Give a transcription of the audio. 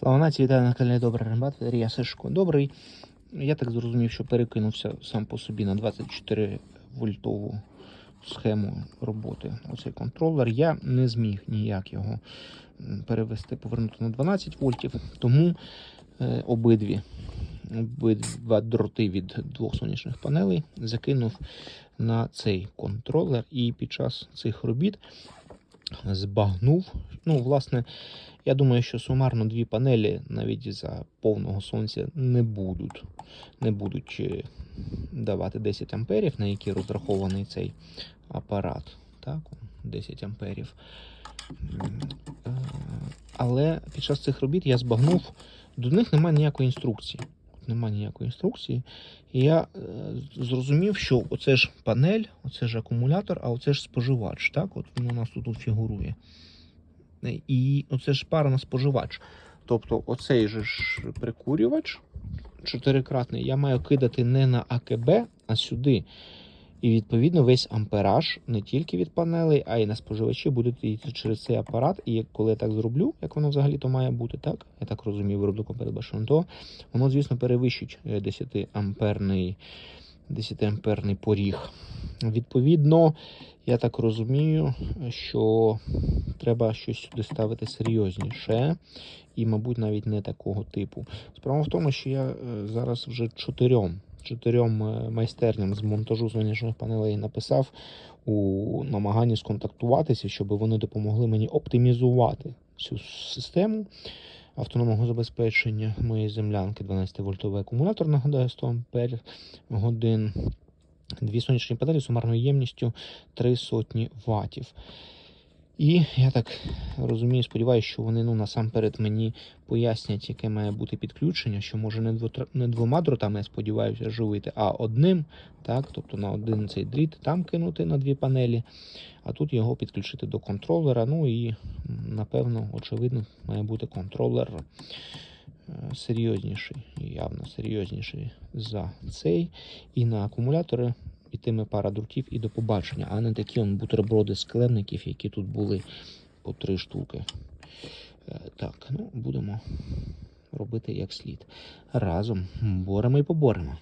Слава нації, вітаю на каналі Добрий Рембат, Рія Сишко. Добрий. Я так зрозумів, що перекинувся сам по собі на 24 вольтову схему роботи. Оцей контролер. Я не зміг ніяк його перевести, повернути на 12 вольтів, тому е, обидві, обидва дроти від двох сонячних панелей закинув на цей контролер. І під час цих робіт збагнув. Ну, власне, я думаю, що сумарно дві панелі навіть за повного сонця не будуть, не будуть е, давати 10 амперів, на які розрахований цей апарат. Так, 10 амперів. Е, Але під час цих робіт я збагнув, до них немає ніякої інструкції. Немає ніякої інструкції. І я е, зрозумів, що оце ж панель, оце ж акумулятор, а оце ж споживач. Так, от він у нас тут, фігурує. І оце ж пара на споживач. Тобто, оцей же ж прикурювач чотирикратний, я маю кидати не на АКБ, а сюди. І відповідно весь ампераж не тільки від панелей, а й на споживачі буде йти через цей апарат. І коли я так зроблю, як воно взагалі то має бути, так? Я так розумію, виробником передбачено, то воно, звісно, перевищить 10 амперний 10 амперний поріг. Відповідно, я так розумію, що треба щось сюди ставити серйозніше і, мабуть, навіть не такого типу. Справа в тому, що я е, зараз вже чотирьом, чотирьом е, майстерням з монтажу сонячних панелей написав у намаганні сконтактуватися, щоб вони допомогли мені оптимізувати цю систему автономного забезпечення моєї землянки. 12-вольтовий акумулятор, нагадаю, 100 ампер годин. Дві сонячні панелі сумарною ємністю 3 сотні ватів. І я так розумію, сподіваюся, що вони ну, насамперед мені пояснять, яке має бути підключення, що може не, двотр... не двома дротами, я сподіваюся, живити, а одним, так, тобто на один цей дріт там кинути на дві панелі, а тут його підключити до контролера. Ну і, напевно, очевидно, має бути контролер е, серйозніший, явно серйозніший за цей. І на акумулятори ітиме пара дротів і до побачення, а не такі он бутерброди клемників, які тут були по три штуки. Е, Так, ну будемо робити як слід. Разом боремо і поборемо.